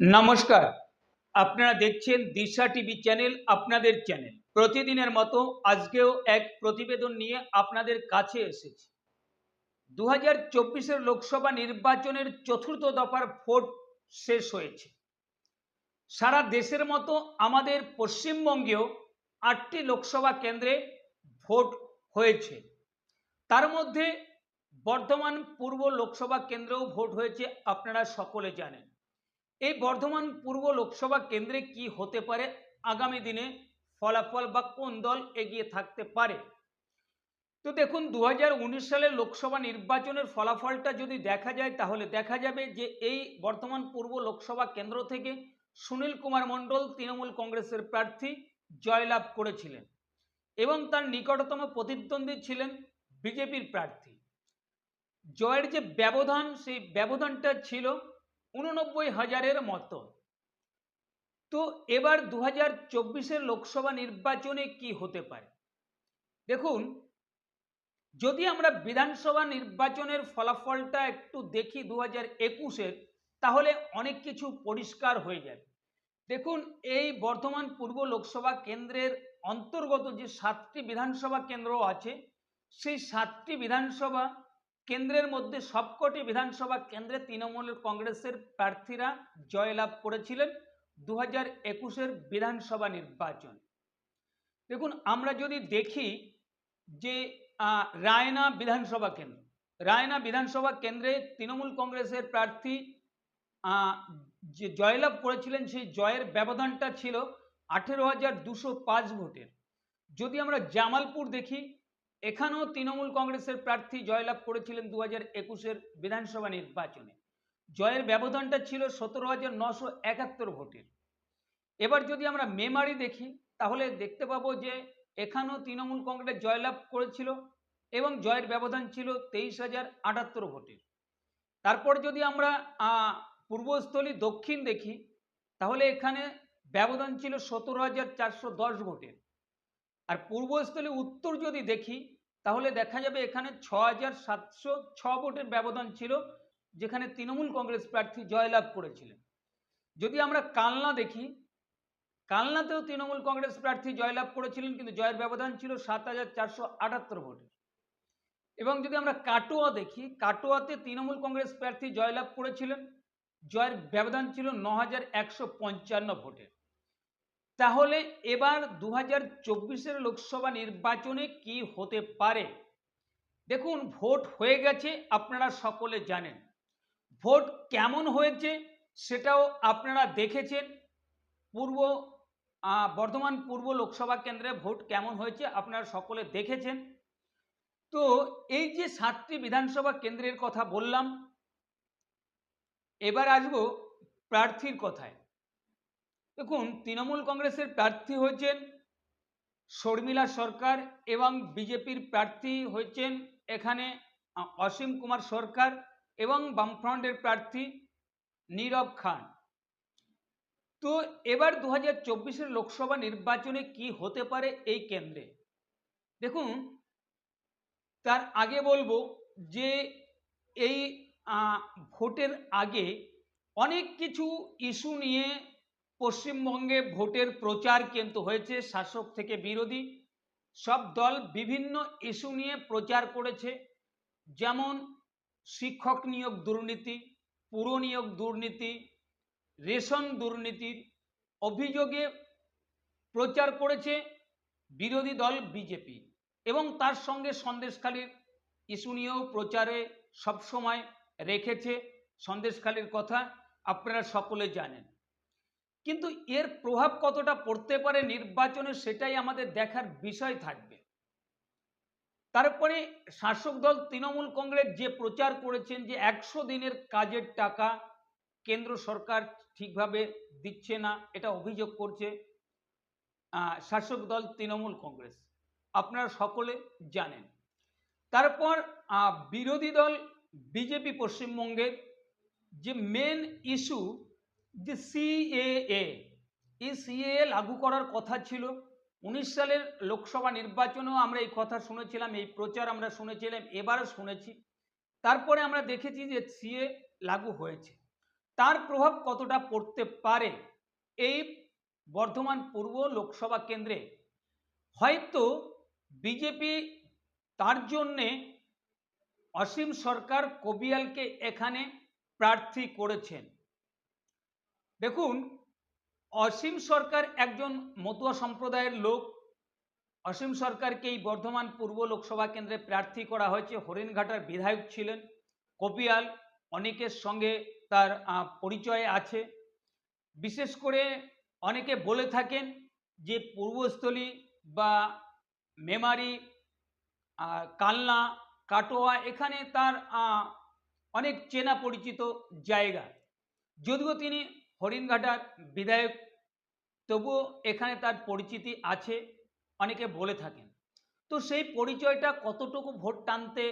নমস্কার। আপনারা দেখছেন দিশা টিভি চ্যানেল, আপনাদের চ্যানেল। প্রতিদিনের মতো আজকেও এক প্রতিবেদন নিয়ে আপনাদের কাছে এসেছি। দু হাজার লোকসভা নির্বাচনের চতুর্থ দফার ভোট শেষ হয়েছে। সারা দেশের মতো আমাদের পশ্চিমবঙ্গেও আটটি লোকসভা কেন্দ্রে ভোট হয়েছে। তার মধ্যে বর্ধমান পূর্ব লোকসভা কেন্দ্রেও ভোট হয়েছে, আপনারা সকলে জানেন। এই বর্ধমান পূর্ব লোকসভা কেন্দ্রে কি হতে পারে? আগামী দিনে ফলাফল বা কোন দল এগিয়ে থাকতে পারে? তো দেখুন দু হাজার উনিশ সালের লোকসভা নির্বাচনের ফলাফলটা যদি দেখা যায়, তাহলে দেখা যাবে যে এই বর্তমান পূর্ব লোকসভা কেন্দ্র থেকে সুনীল কুমার মণ্ডল তৃণমূল কংগ্রেসের প্রার্থী জয়লাভ করেছিলেন এবং তার নিকটতম প্রতিদ্বন্দ্বী ছিলেন বিজেপির প্রার্থী। জয়ের যে ব্যবধান, সেই ব্যবধানটা ছিল উননব্বই হাজারের মতো। তো এবার দু হাজার চব্বিশের লোকসভা নির্বাচনে কি হতে পারে? দেখুন, যদি আমরা বিধানসভা নির্বাচনের ফলাফলটা একটু দেখি দু হাজার একুশের, তাহলে অনেক কিছু পরিষ্কার হয়ে যাবে। দেখুন, এই বর্ধমান পূর্ব লোকসভা কেন্দ্রের অন্তর্গত যে সাতটি বিধানসভা কেন্দ্র আছে, সেই সাতটি বিধানসভা কেন্দ্রের মধ্যে সবকটি বিধানসভা কেন্দ্রে তৃণমূল কংগ্রেসের প্রার্থীরা জয়লাভ করেছিলেন দু হাজার একুশের বিধানসভা নির্বাচন। দেখুন, আমরা যদি দেখি যে রায়না বিধানসভা কেন্দ্র, রায়না বিধানসভা কেন্দ্রে তৃণমূল কংগ্রেসের প্রার্থী যে জয়লাভ করেছিলেন, সেই জয়ের ব্যবধানটা ছিল আঠেরো হাজার দুশো পাঁচ ভোটের। যদি আমরা জামালপুর দেখি এখানেও তৃণমূল কংগ্রেসের প্রার্থী জয়লাভ করেছিলেন দু হাজার একুশের বিধানসভা নির্বাচনে। জয়ের ব্যবধানটা ছিল সতেরো হাজার নশো একাত্তর ভোটের। এবার যদি আমরা মেমারি দেখি, তাহলে দেখতে পাবো যে এখানেও তৃণমূল কংগ্রেস জয়লাভ করেছিল এবং জয়ের ব্যবধান ছিল তেইশ হাজার আটাত্তর ভোটের। তারপর যদি আমরা পূর্বস্থলী দক্ষিণ দেখি, তাহলে এখানে ব্যবধান ছিল সতেরো হাজার চারশো দশ ভোটের। আর পূর্বস্থলী উত্তর যদি দেখি তাহলে দেখা যাবে এখানে ছ হাজার সাতশো ছ ভোটের ব্যবধান ছিল, যেখানে তৃণমূল কংগ্রেস প্রার্থী জয়লাভ করেছিলেন। যদি আমরা কালনা দেখি, কালনাতেও তৃণমূল কংগ্রেস প্রার্থী জয়লাভ করেছিলেন, কিন্তু জয়ের ব্যবধান ছিল সাত হাজার চারশো আটাত্তর ভোটের এবং যদি আমরা কাটোয়া দেখি, কাটোয়াতে তৃণমূল কংগ্রেস প্রার্থী জয়লাভ করেছিলেন, জয়ের ব্যবধান ছিল ন হাজার একশো পঞ্চান্ন ভোটের তাহলে এবার দু হাজার লোকসভা নির্বাচনে কি হতে পারে? দেখুন, ভোট হয়ে গেছে, আপনারা সকলে জানেন। ভোট কেমন হয়েছে সেটাও আপনারা দেখেছেন। পূর্ব বর্ধমান পূর্ব লোকসভা কেন্দ্রে ভোট কেমন হয়েছে আপনারা সকলে দেখেছেন। তো এই যে সাতটি বিধানসভা কেন্দ্রের কথা বললাম, এবার আসব প্রার্থীর কথায়। দেখুন, তৃণমূল কংগ্রেসের প্রার্থী হয়েছেন শর্মিলা সরকার এবং বিজেপির প্রার্থী হয়েছেন এখানে অসীম কুমার সরকার এবং বামফ্রন্টের প্রার্থী নীরব খান। তো এবার দু হাজার লোকসভা নির্বাচনে কি হতে পারে এই কেন্দ্রে? দেখুন, তার আগে বলব যে এই ভোটের আগে অনেক কিছু ইস্যু নিয়ে পশ্চিমবঙ্গে ভোটের প্রচার কিন্তু হয়েছে, শাসক থেকে বিরোধী। সব দল বিভিন্ন ইস্যু নিয়ে প্রচার করেছে, যেমন শিক্ষক নিয়োগ দুর্নীতি, পুর নিয়োগ দুর্নীতি, রেশন দুর্নীতির অভিযোগে প্রচার করেছে বিরোধী দল বিজেপি এবং তার সঙ্গে সন্দেশখালীর ইস্যু নিয়েও প্রচারে সবসময় রেখেছে সন্দেশখালীর কথা আপনারা সকলে জানেন। কিন্তু এর প্রভাব কতটা পড়তে পারে নির্বাচনে সেটাই আমাদের দেখার বিষয় থাকবে। তারপরে শাসক দল তৃণমূল কংগ্রেস যে প্রচার করেছেন যে একশো দিনের কাজের টাকা কেন্দ্র সরকার ঠিকভাবে দিচ্ছে না, এটা অভিযোগ করছে শাসক দল তৃণমূল কংগ্রেস। আপনারা সকলে জানেন। তারপর বিরোধী দল বিজেপি পশ্চিমবঙ্গের যে মেন ইস্যু যে সিএএ এই সিএএ লাগু করার কথা ছিল। উনিশ সালের লোকসভা নির্বাচনেও আমরা এই কথা শুনেছিলাম, এই প্রচার আমরা শুনেছিলাম, এবারও শুনেছি। তারপরে আমরা দেখেছি যে সিএ লাগু হয়েছে। তার প্রভাব কতটা পড়তে পারে এই বর্ধমান পূর্ব লোকসভা কেন্দ্রে? হয়তো বিজেপি তার জন্যে অসীম সরকার কবিয়ালকে এখানে প্রার্থী করেছেন। দেখুন, অসীম সরকার একজন মতুয়া সম্প্রদায়ের লোক। অসীম সরকারকে এই বর্ধমান পূর্ব লোকসভা কেন্দ্রে প্রার্থী করা হয়েছে। হরিণঘাটার বিধায়ক ছিলেন কপিয়াল। অনেকের সঙ্গে তার পরিচয় আছে। বিশেষ করে অনেকে বলে থাকেন যে পূর্বস্থলী বা মেমারি কালনা, কাটোয়া এখানে তার অনেক চেনা পরিচিত জায়গা। যদিও তিনি হরিণঘাটার বিধায়ক, তবুও এখানে তার পরিচিতি আছে, অনেকে বলে থাকেন। তো সেই পরিচয়টা কতটুকু ভোট টানতে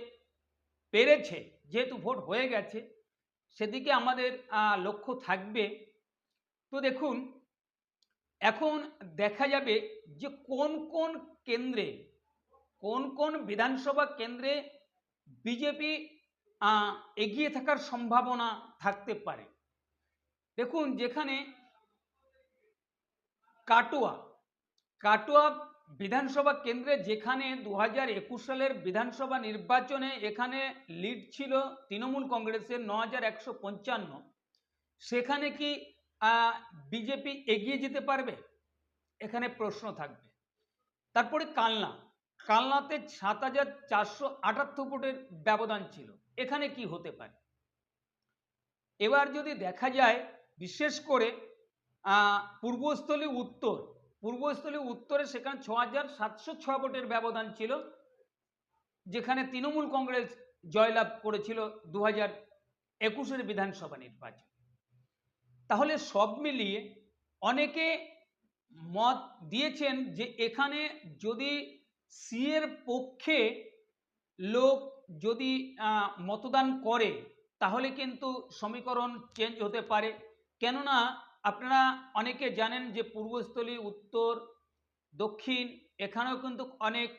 পেরেছে, যেহেতু ভোট হয়ে গেছে, সেদিকে আমাদের লক্ষ্য থাকবে। তো দেখুন, এখন দেখা যাবে যে কোন কোন কেন্দ্রে, কোন কোন বিধানসভা কেন্দ্রে বিজেপি এগিয়ে থাকার সম্ভাবনা থাকতে পারে। দেখুন, যেখানে কাটোয়া কাটোয়া বিধানসভা কেন্দ্রে যেখানে দু হাজার একুশ সালের বিধানসভা নির্বাচনে এখানে লিড ছিল তৃণমূল কংগ্রেসের ন সেখানে কি বিজেপি এগিয়ে যেতে পারবে? এখানে প্রশ্ন থাকবে। তারপরে কালনা, কালনাতে সাত হাজার চারশো আটাত্তর ভোটের ব্যবধান ছিল। এখানে কি হতে পারে? এবার যদি দেখা যায় বিশেষ করে পূর্বস্থলী উত্তর, পূর্বস্থলী উত্তরে সেখানে ছ হাজার সাতশো ছ ভোটের ব্যবধান ছিল, যেখানে তৃণমূল কংগ্রেস জয়লাভ করেছিল দু হাজার একুশের বিধানসভা নির্বাচন। তাহলে সব মিলিয়ে অনেকে মত দিয়েছেন যে এখানে যদি সিএর পক্ষে লোক যদি মতদান করে, তাহলে কিন্তু সমীকরণ চেঞ্জ হতে পারে। কেননা আপনারা অনেকে জানেন যে পূর্বস্থলী, উত্তর, দক্ষিণ, এখানেও কিন্তু অনেক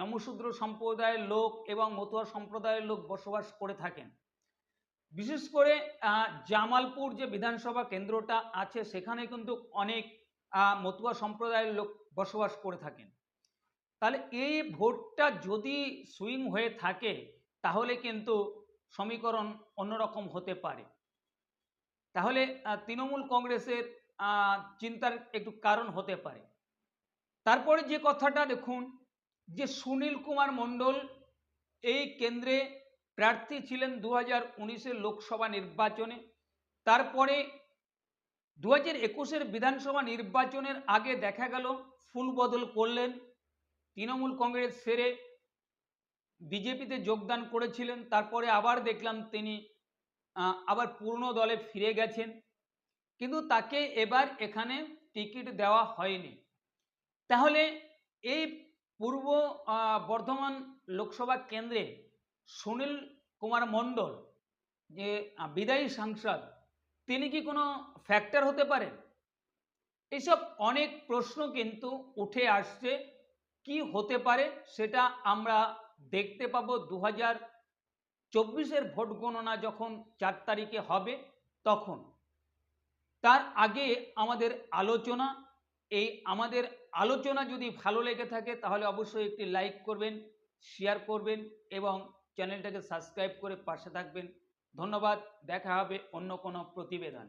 নমশূদ্র সম্প্রদায়ের লোক এবং মতুয়া সম্প্রদায়ের লোক বসবাস করে থাকেন। বিশেষ করে জামালপুর যে বিধানসভা কেন্দ্রটা আছে, সেখানে কিন্তু অনেক মতুয়া সম্প্রদায়ের লোক বসবাস করে থাকেন। তাহলে এই ভোটটা যদি সুইং হয়ে থাকে, তাহলে কিন্তু সমীকরণ অন্যরকম হতে পারে। তাহলে তৃণমূল কংগ্রেসের চিন্তার একটু কারণ হতে পারে। তারপরে যে কথাটা দেখুন, যে সুনীল কুমার মণ্ডল এই কেন্দ্রে প্রার্থী ছিলেন দু হাজার লোকসভা নির্বাচনে। তারপরে দু হাজার একুশের বিধানসভা নির্বাচনের আগে দেখা গেল ফুল বদল করলেন। তৃণমূল কংগ্রেস সেরে বিজেপিতে যোগদান করেছিলেন। তারপরে আবার দেখলাম তিনি আবার পূর্ণ দলে ফিরে গেছেন, কিন্তু তাকে এবার এখানে টিকিট দেওয়া হয়নি। তাহলে এই পূর্ব বর্ধমান লোকসভা কেন্দ্রে সুনীল কুমার মণ্ডল, যে বিদায়ী সাংসদ, তিনি কি কোনো ফ্যাক্টর হতে পারেন? এসব অনেক প্রশ্ন কিন্তু উঠে আসছে, কি হতে পারে সেটা আমরা দেখতে পাবো দু হাজার চব্বিশের ভোট গণনা যখন চার তারিখে হবে, তখন তার আগে আমাদের আলোচনা, এই আমাদের আলোচনা যদি ভালো লেগে থাকে, তাহলে অবশ্যই একটি লাইক করবেন, শেয়ার করবেন এবং চ্যানেলটাকে সাবস্ক্রাইব করে পাশে থাকবেন। ধন্যবাদ, দেখা হবে অন্য কোনো প্রতিবেদন।